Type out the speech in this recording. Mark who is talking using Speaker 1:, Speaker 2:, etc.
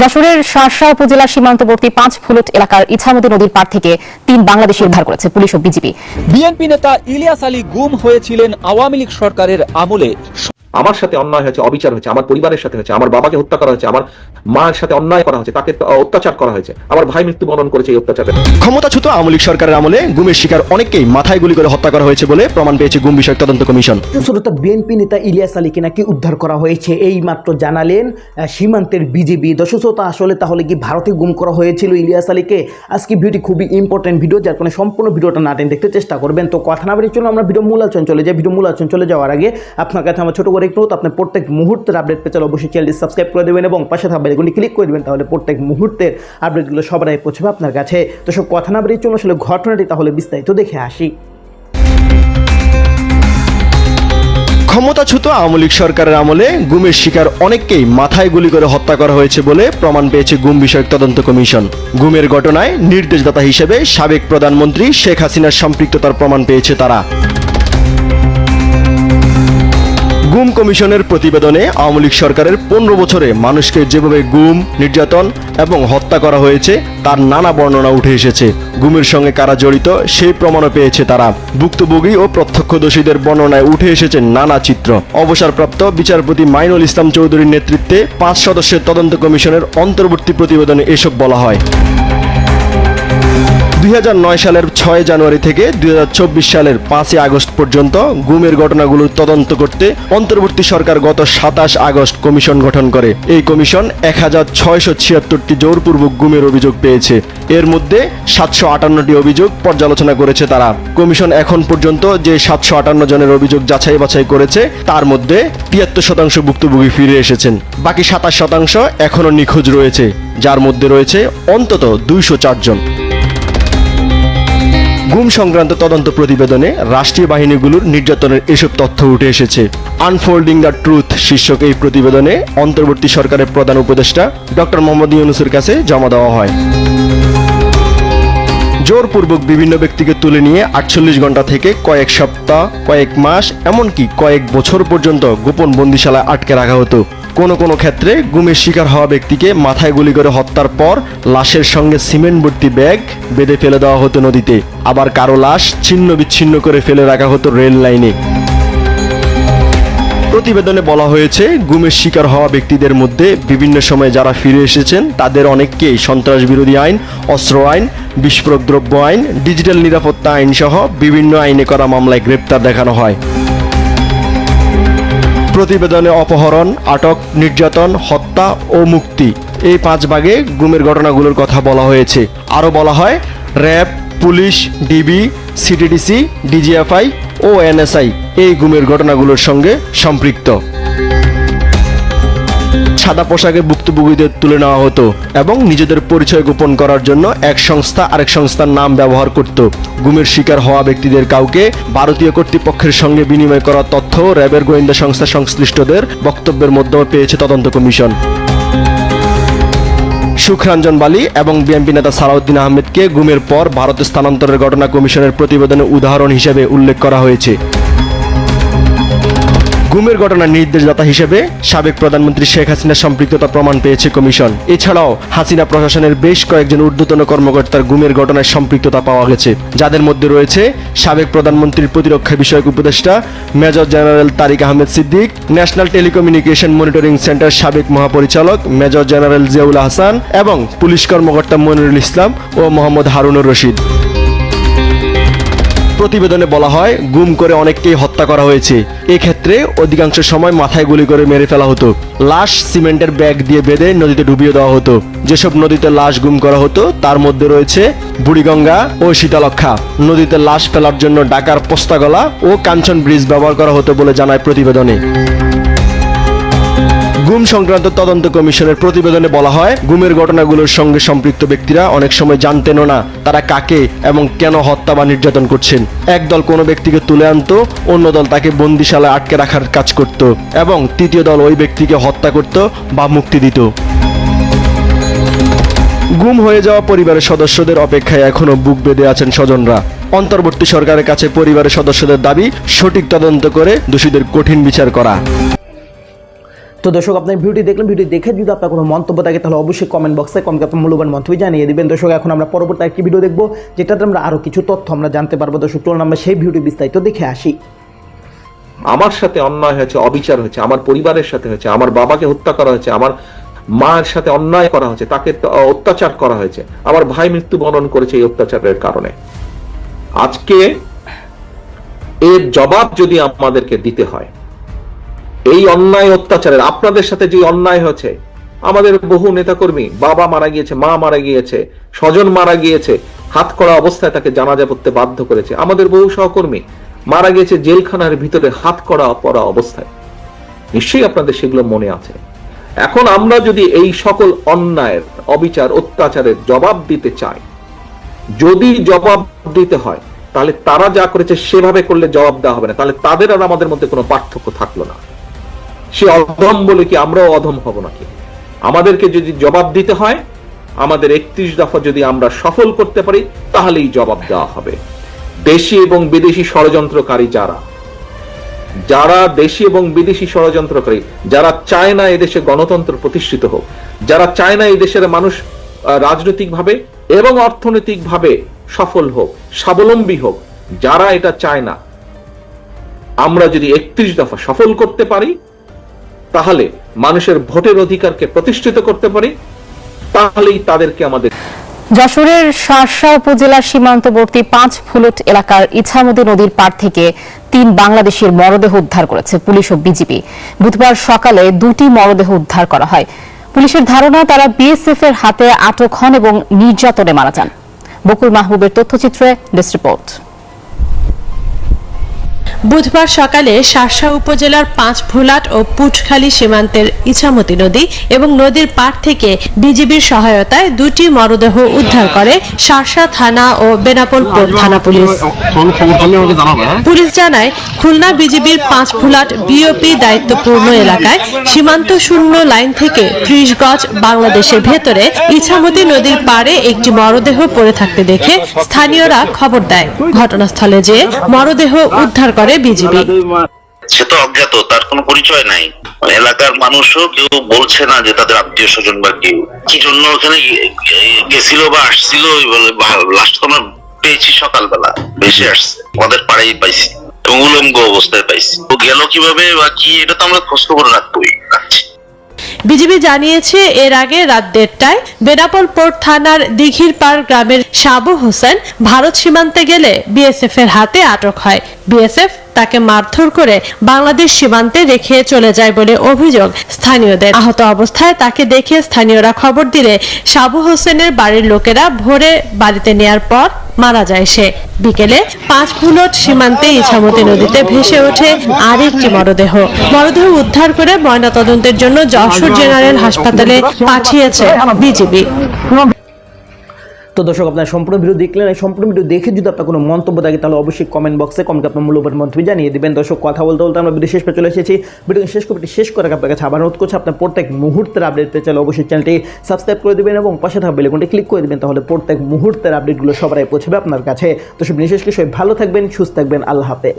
Speaker 1: যশোরের শার্শা উপজেলার সীমান্তবর্তী পাঁচ ফুলট এলাকার ইছামতি নদীর পার থেকে তিন বাংলাদেশি উদ্ধার করেছে পুলিশ ও বিজিবি।
Speaker 2: বিএনপি নেতা ইলিয়াস আলী গুম হয়েছিলেন আওয়ামী লীগ সরকারের আমলে।
Speaker 3: আমার সাথে অন্যায় হয়েছে অবিচার হয়েছে আমার পরিবারের সাথে হয়েছে আমার বাবাকে হত্যা করা হয়েছে আমার মায়ের সাথে অন্যায় করা হয়েছে তাকে অত্যাচার করা হয়েছে আমার ভাই মৃত্যুবরণ করেছে এই অত্যাচারে।
Speaker 4: ক্ষমতাচ্যুত আওয়ামী লীগ সরকারের আমলে গুমের শিকার অনেককেই মাথায় গুলি করে হত্যা করা হয়েছে বলে প্রমাণ পেয়েছে গুম বিষয়ক তদন্ত কমিশন।
Speaker 5: শ্রোতা বিএনপি নেতা ইলিয়াস আলীকে নাকি উদ্ধার করা হয়েছে এই মাত্র জানালেন আহ, সীমান্তের বিজেপি। দর্শকতা আসলে তাহলে কি ভারতে গুম করা হয়েছিল ইলিয়াস আলীকে? আজকে ভিডিওটি খুবই ইম্পর্টেন্ট ভিডিও যার কারণে সম্পূর্ণ ভিডিওটা না টেনে দেখতে চেষ্টা করবেন। তো কথা না বেরিয়ে চলো আমরা ভিডিও মূল আলোচনা চলে যাই। ভিডিও মূল আলোচনা চলে যাওয়ার আগে আপনার কাছে আমার ছোট করে একটু আপনার প্রত্যেক মুহূর্তের আপডেট পেতে চাইলে অবশ্যই চ্যানেলটি সাবস্ক্রাইব করে দেবেন এবং পাশে থাকা বেলগুলি ক্লিক করে দেবেন, তাহলে প্রত্যেক মুহূর্তের আপডেটগুলো সবার আগে পৌঁছবে আপনার কাছে। তো সব কথা না বেরিয়ে চলো আসলে ঘটনাটি, তাহলে বিস্তারিত দেখে আসি।
Speaker 4: ক্ষমতাচ্যুত আওয়ামী লীগ সরকারের আমলে গুমের শিকার অনেককেই মাথায় গুলি করে হত্যা করা হয়েছে বলে প্রমাণ পেয়েছে গুম বিষয়ক তদন্ত কমিশন। গুমের ঘটনায় নির্দেশদাতা হিসেবে সাবেক প্রধানমন্ত্রী শেখ হাসিনার সম্পৃক্ততার প্রমাণ পেয়েছে তারা। গুম কমিশনের প্রতিবেদনে আওয়ামী লীগ সরকারের পনেরো বছরে মানুষকে যেভাবে গুম, নির্যাতন এবং হত্যা করা হয়েছে, তার নানা বর্ণনা উঠে এসেছে। গুমের সঙ্গে কারা জড়িত, সেই প্রমাণও পেয়েছে তারা। ভুক্তভোগী ও প্রত্যক্ষদর্শীদের বর্ণনায় উঠে এসেছে নানা চিত্র। অবসরপ্রাপ্ত বিচারপতি মাইনুল ইসলাম চৌধুরীর নেতৃত্বে পাঁচ সদস্যের তদন্ত কমিশনের অন্তর্বর্তী প্রতিবেদনে এসব বলা হয়। দুই হাজার নয় সালের ছয় জানুয়ারি থেকে দুই হাজার চব্বিশ সালের পাঁচই আগস্ট পর্যন্ত গুমের ঘটনাগুলো তদন্ত করতে অন্তর্বর্তী সরকার গত সাতাশ আগস্ট কমিশন গঠন করে। এই কমিশন এক হাজার ছয়শো ছিয়াত্তরটি জোরপূর্বক গুমের অভিযোগ পেয়েছে। এর মধ্যে সাতশো আটান্নটি অভিযোগ পর্যালোচনা করেছে তারা। কমিশন এখন পর্যন্ত যে সাতশো আটান্ন জনের অভিযোগ যাচাই বাছাই করেছে, তার মধ্যে তিয়াত্তর শতাংশ ভুক্তভোগী ফিরে এসেছেন। বাকি সাতাশ শতাংশ এখনও নিখোঁজ রয়েছে। যার মধ্যে রয়েছে অন্তত দুইশো চারজন। গুম সংক্রান্ত তদন্ত প্রতিবেদনে রাষ্ট্রীয় বাহিনীগুলোর নির্যাতনের এসব তথ্য উঠে এসেছে। আনফোল্ডিং দ্য ট্রুথ শীর্ষক এই প্রতিবেদনে অন্তর্বর্তী সরকারের প্রধান উপদেষ্টা ডক্টর মোহাম্মদ ইউনুসের কাছে জমা দেওয়া হয়। জোরপূর্বক বিভিন্ন ব্যক্তিকে তুলে নিয়ে আটচল্লিশ ঘণ্টা থেকে কয়েক সপ্তাহ, কয়েক মাস, এমনকি কয়েক বছর পর্যন্ত গোপন বন্দিশালায় আটকে রাখা হতো। কোনো কোনো ক্ষেত্রে গুমের শিকার হওয়া ব্যক্তিকে মাথায় গুলি করে হত্যার পর লাশের সঙ্গে সিমেন্ট ভর্তি ব্যাগ বেঁধে ফেলে দেওয়া হতো নদীতে। আবার কারও লাশ ছিন্ন বিচ্ছিন্ন করে ফেলে রাখা হতো রেল লাইনে। প্রতিবেদনে বলা হয়েছে, গুমের শিকার হওয়া ব্যক্তিদের মধ্যে বিভিন্ন সময়ে যারা ফিরে এসেছেন, তাদের অনেককেই সন্ত্রাস বিরোধী আইন, অস্ত্র আইন, বিস্ফোরক দ্রব্য আইন, ডিজিটাল নিরাপত্তা আইন সহ বিভিন্ন আইনে করা মামলায় গ্রেপ্তার দেখানো হয়। প্রতিবেদনে অপহরণ, আটক, নির্যাতন, হত্যা ও মুক্তি। এই পাঁচ ভাগে গুমের ঘটনাগুলোর কথা বলা হয়েছে। আরও বলা হয়, RAB, police, DB, CTDC, DGFI ও এনএসআই এই গুমের ঘটনাগুলোর সঙ্গে সম্পৃক্ত। সাদা পোশাকে ভুক্তভোগীদের তুলে নেওয়া হতো এবং নিজেদের পরিচয় গোপন করার জন্য এক সংস্থা আরেক সংস্থার নাম ব্যবহার করত। গুমের শিকার হওয়া ব্যক্তিদের কাউকে ভারতীয় কর্তৃপক্ষের সঙ্গে বিনিময় করা তথ্য র্যাবের গোয়েন্দা সংস্থা সংশ্লিষ্টদের বক্তব্যের মাধ্যমে পেয়েছে তদন্ত কমিশন। সুখরঞ্জন বালি এবং বিএনপি নেতা সালাউদ্দিন আহমেদকে গুমের পর ভারতে স্থানান্তরের ঘটনা কমিশনের প্রতিবেদনে উদাহরণ হিসেবে উল্লেখ করা হয়েছে। গুমের ঘটনার নির্দেশদাতা হিসেবে সাবেক প্রধানমন্ত্রী শেখ হাসিনার সম্পৃক্ততা প্রমাণ পেয়েছে কমিশন। এছাড়াও হাসিনা প্রশাসনের বেশ কয়েকজন ঊর্ধ্বতন কর্মকর্তার গুমের ঘটনায় সম্পৃক্ততা পাওয়া গেছে। যাদের মধ্যে রয়েছে সাবেক প্রধানমন্ত্রীর প্রতিরক্ষা বিষয়ক উপদেষ্টা, major general Tariq Ahmed Siddique, national telecommunication monitoring centre সাবেক মহাপরিচালক, মেজর জেনারেল জিয়াউল হাসান এবং পুলিশ কর্মকর্তা মনিরুল ইসলাম ও মোহাম্মদ হারুনুর রশিদ। প্রতিবেদনে বলা হয়, গুম করে অনেককেই হত্যা করা হয়েছে। এক্ষেত্রে অধিকাংশ সময় মাথায় গুলি করে মেরে ফেলা হতো। লাশ সিমেন্টের ব্যাগ দিয়ে বেঁধে নদীতে ডুবিয়ে দেওয়া হতো। যেসব নদীতে লাশ গুম করা হতো, তার মধ্যে রয়েছে বুড়িগঙ্গা ও শীতলক্ষা নদীতে লাশ ফেলার জন্য ডাকার পোস্তাগলা ও কাঞ্চন ব্রিজ ব্যবহার করা হতো বলে জানায় প্রতিবেদনে। গুম সংক্রান্ত তদন্ত কমিশনের প্রতিবেদনে বলা হয়, গুমের ঘটনাগুলোর সঙ্গে সম্পৃক্ত ব্যক্তিরা অনেক সময় জানতেনও না তারা কাকে এবং কেন হত্যা বা নির্যাতন করছেন। একদল কোনো ব্যক্তিকে তুলে আনতো, অন্য দল তাকে বন্দিশালায় আটকে রাখার কাজ করত এবং তৃতীয় দল ওই ব্যক্তিকে হত্যা করত বা মুক্তি দিত। গুম হয়ে যাওয়া পরিবারের সদস্যদের অপেক্ষায় এখনও বুক বেঁধে আছেন স্বজনরা। অন্তর্বর্তী সরকারের কাছে পরিবারের সদস্যদের দাবি, সঠিক তদন্ত করে দোষীদের কঠিন বিচার করা।
Speaker 5: তো দর্শক, আপনার ভিডিওটি দেখলেন ভিডিও দেখে যদি আপনার কোনো মন্তব্য থাকে, তাহলে অবশ্যই কমেন্ট বক্সে কমকে আপনার মূল্যবান মন্তব্য জানিয়ে দিবেন। দর্শক, এখন আমরা পরবর্তী একটি ভিডিও দেখব, যেটাতে আমরা আরও কিছু তথ্য আমরা জানতে পারব। দর্শক, চলুন আমরা সেই ভিডিও বিস্তারিত দেখে আসি।
Speaker 3: আমার সাথে অন্যায় হয়েছে, অবিচার হয়েছে, আমার পরিবারের সাথে হয়েছে, আমার বাবাকে হত্যা করা হয়েছে, আমার মায়ের সাথে অন্যায় করা হয়েছে, তাকে অত্যাচার করা হয়েছে, আমার ভাই মৃত্যুবরণ করেছে এই অত্যাচারের কারণে। আজকে এর জবাব যদি আমাদেরকে দিতে হয় এই অন্যায় অত্যাচারের, আপনাদের সাথে যে অন্যায় হয়েছে, আমাদের বহু নেতাকর্মী, বাবা মারা গিয়েছে, মা মারা গিয়েছে, স্বজন মারা গিয়েছে, হাত করা অবস্থায় তাকে জানাজা পড়তে বাধ্য করেছে। আমাদের বহু সহকর্মী মারা গিয়েছে জেলখানার ভিতরে হাত করা পড়া অবস্থায়। নিশ্চয়ই আপনাদের সেগুলো মনে আছে। এখন আমরা যদি এই সকল অন্যায়ের, অবিচার, অত্যাচারের জবাব দিতে চাই, যদি জবাব দিতে হয়, তাহলে তারা যা করেছে সেভাবে করলে জবাব দেওয়া হবে না। তাহলে তাদের আর আমাদের মধ্যে কোনো পার্থক্য থাকল না। সে অধম বলে কি আমরাও অধম হব নাকি? আমাদেরকে যদি জবাব দিতে হয়, আমাদের একত্রিশ দফা যদি আমরা সফল করতে পারি, তাহলেই জবাব দেওয়া হবে। দেশি এবং বিদেশি ষড়যন্ত্রকারী যারা যারা দেশি এবং বিদেশি ষড়যন্ত্রকারী, যারা চায় না এদেশে গণতন্ত্র প্রতিষ্ঠিত হোক, যারা চায় না এই দেশের মানুষ রাজনৈতিকভাবে এবং অর্থনৈতিকভাবে সফল হোক, স্বাবলম্বী হোক, যারা এটা চায় না, আমরা যদি একত্রিশ দফা সফল করতে পারি তাহলে মানুষের ভোটের অধিকারকে প্রতিষ্ঠিত করতে পারি, তাহলেই তাদেরকে আমাদের
Speaker 1: যশোরের শার্শা উপজেলার সীমান্তবর্তী পাঁচ ফুলট এলাকার ইছামতি নদীর পাড় থেকে তিন বাংলাদেশের মরদেহ উদ্ধার করেছে পুলিশ ও বিজিবি। বুধবার সকালে দুটি মরদেহ উদ্ধার করা হয়। পুলিশের ধারণা, তারা বিএসএফ এর হাতে আটক হন এবং নির্যাতনে মারা যান। বকুল মাহবুবের তথ্যচিত্রে ডেস্ক রিপোর্ট।
Speaker 6: বুধবার সকালে শার্শা উপজেলার পাঁচ ভোলাট ও পুটখালী সীমান্তের ইছামতি নদী এবং নদীর পাড় থেকে বিজিবির সহায়তায় দুটি মরদেহ উদ্ধার করে শার্শা থানা ও বেনাপোল থানা পুলিশ। পুলিশ জানায়, খুলনা বিজিবির পাঁচ ভোলাট বিওপি দায়িত্বপূর্ণ এলাকায় সীমান্ত শূন্য লাইন থেকে ত্রিশ গজ বাংলাদেশের ভেতরে ইছামতি নদীর পাড়ে একটি মরদেহ পড়ে থাকতে দেখে স্থানীয়রা খবর দেয়। ঘটনাস্থলে যে মরদেহ উদ্ধার করে বিজিবি
Speaker 7: সে তো অজ্ঞাত তার কোনো পরিচয় নাই। মানে এলাকার মানুষও কেউ বলছে না যে তাদের আত্মীয় স্বজন বা কেউ। কি জন্য ওখানে গেছিল বা আসছিল লাস্ট আমরা পেয়েছি সকালবেলা ভেসে আসছে। আমাদের পাড়াই পাইছি এবং উলঙ্গ অবস্থায় পাইছি। তো গেল কীভাবে বা কি এটা তো আমরা খোঁজ খবর রাখবোই রাখছি।
Speaker 6: বিজিবি জানিয়েছে এর আগে রাত দেড়টায় বেনাপোল পোর্ট থানার দিঘির পাড় গ্রামের সাবু হোসেন ভারত সীমান্তে গেলে বিএসএফ এর হাতে আটক হয়। বিএসএফ তাকে মারধর করে বাংলাদেশ সীমান্তে রেখে চলে যায় বলে অভিযোগ স্থানীয়দের। আহত অবস্থায় তাকে দেখে স্থানীয়রা খবর দিলে সাবু হোসেনের বাড়ির লোকেরা ভোরে বাড়িতে নেয়ার পর মারা যায় সে। বিকেলে পাঁচ ফুলট সীমান্তে ইছামতি নদীতে ভেসে ওঠে আরেকটি মরদেহ। মরদেহ উদ্ধার করে ময়নাতদন্তের জন্য যশোর জেনারেল হাসপাতালে পাঠিয়েছে বিজিবি।
Speaker 5: তো দর্শক, আপনার সম্পূর্ণ ভিডিও দেখলেন, এই সম্পূর্ণ ভিডিও দেখে যদি আপনার কোনো মন্তব্য থাকে, তাহলে অবশ্যই কমেন্ট বক্সে কমেন্ট আপনার মূল্যবান মন্তব্য জানিয়ে দেবেন। দর্শক, কথা বলতে বলতে আমরা ভিডিও শেষ চলে এসেছি। ভিডিও শেষ করে শেষ করে আপনার কাছে আবার অনুরোধ করছি, আপনার প্রত্যেক মুহূর্তের আপডেট পেতে চাইলে অবশ্যই চ্যানেলটি সাবস্ক্রাইব করে দেবেন এবং পাশে থাকা বেলেকনটি ক্লিক করে দেবেন, তাহলে প্রত্যেক মুহূর্তের আপডেটগুলো সবাই পৌঁছবে আপনার কাছে। তো সব বিশেষ সবাই ভালো থাকবেন, সুস্থ থাকবেন, আল্লাহ হাফেজ।